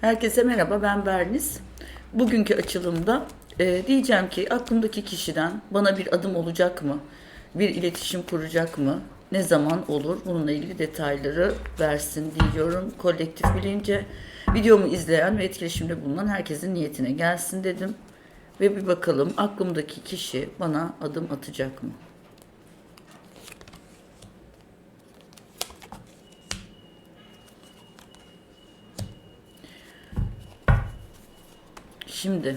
Herkese merhaba, ben Berniz. Bugünkü açılımda e, diyeceğim ki aklımdaki kişiden bana bir adım olacak mı? Bir iletişim kuracak mı? Ne zaman olur? Bununla ilgili detayları versin diyorum. Kolektif bilince videomu izleyen ve etkileşimde bulunan herkesin niyetine gelsin dedim. Ve bir bakalım aklımdaki kişi bana adım atacak mı? Şimdi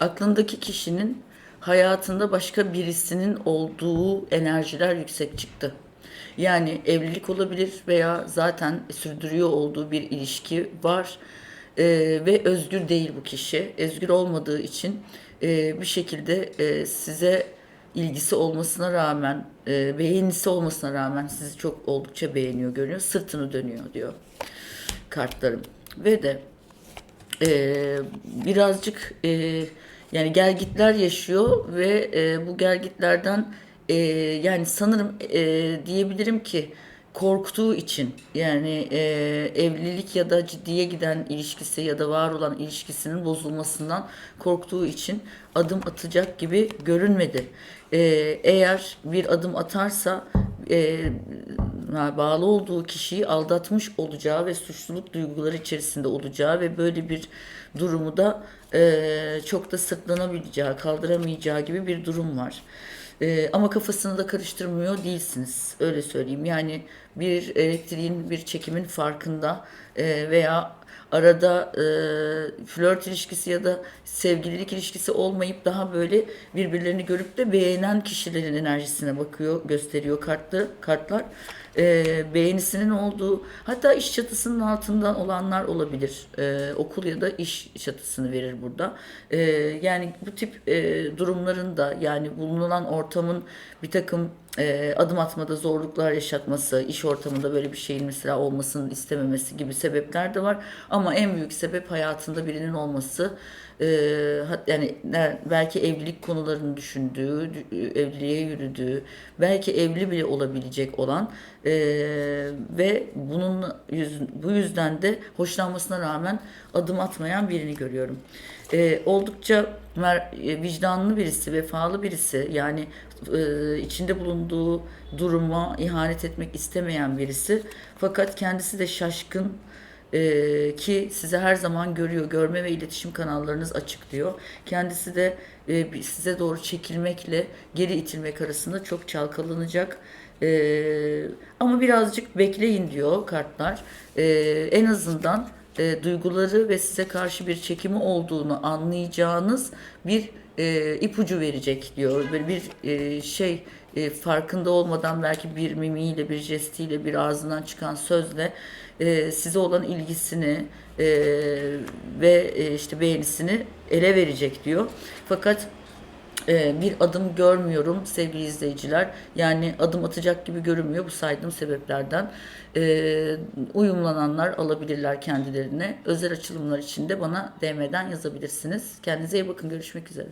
aklındaki kişinin hayatında başka birisinin olduğu enerjiler yüksek çıktı. Yani evlilik olabilir veya zaten sürdürüyor olduğu bir ilişki var Ee, ve özgür değil bu kişi. Özgür olmadığı için e, bir şekilde e, size ilgisi olmasına rağmen, e, beğenisi olmasına rağmen sizi çok oldukça beğeniyor görünüyor. Sırtını dönüyor diyor kartlarım. Ve de e, birazcık e, yani gelgitler yaşıyor ve e, bu gelgitlerden e, yani sanırım e, diyebilirim ki korktuğu için yani e, evlilik ya da ciddiye giden ilişkisi ya da var olan ilişkisinin bozulmasından korktuğu için adım atacak gibi görünmedi. E, eğer bir adım atarsa e, bağlı olduğu kişiyi aldatmış olacağı ve suçluluk duyguları içerisinde olacağı ve böyle bir durumu da e, çok da sırtlanabileceği, kaldıramayacağı gibi bir durum var. E, ama kafasını da karıştırmıyor değilsiniz. Öyle söyleyeyim. Yani bir elektriğin, bir çekimin farkında e, veya arada e, flört ilişkisi ya da sevgililik ilişkisi olmayıp daha böyle birbirlerini görüp de beğenen kişilerin enerjisine bakıyor, gösteriyor kartlı kartlar. E, beğenisinin olduğu hatta iş çatısının altından olanlar olabilir. E, okul ya da iş çatısını verir burada. E, yani bu tip e, durumların da yani bulunan ortamın bir takım e, adım atmada zorluklar yaşatması, iş ortamında böyle bir şeyin mesela olmasını istememesi gibi sebepler de var. Ama en büyük sebep hayatında birinin olması. E, yani belki evlilik konularını düşündüğü, dü- evliliğe yürüdüğü, belki evli bile olabilecek olan e, ve bunun yüz, bu yüzden de hoşlanmasına rağmen adım atmayan birini görüyorum. E, oldukça vicdanlı birisi, vefalı birisi yani e, içinde bulunduğu duruma ihanet etmek istemeyen birisi. Fakat kendisi de şaşkın e, ki size her zaman görüyor, görme ve iletişim kanallarınız açık diyor. Kendisi de e, size doğru çekilmekle geri itilmek arasında çok çalkalanacak. E, ama birazcık bekleyin diyor kartlar. E, en azından e, duyguları ve size karşı bir çekimi olduğunu anlayacağınız bir e, ipucu verecek diyor. Böyle bir e, şey e, farkında olmadan belki bir mimiyle, bir jestiyle, bir ağzından çıkan sözle e, size olan ilgisini e, ve e, işte beğenisini ele verecek diyor. Fakat e, bir adım görmüyorum sevgili izleyiciler. Yani adım atacak gibi görünmüyor bu saydığım sebeplerden. E, uyumlananlar alabilirler kendilerine. Özel açılımlar için de bana DM'den yazabilirsiniz. Kendinize iyi bakın. Görüşmek üzere.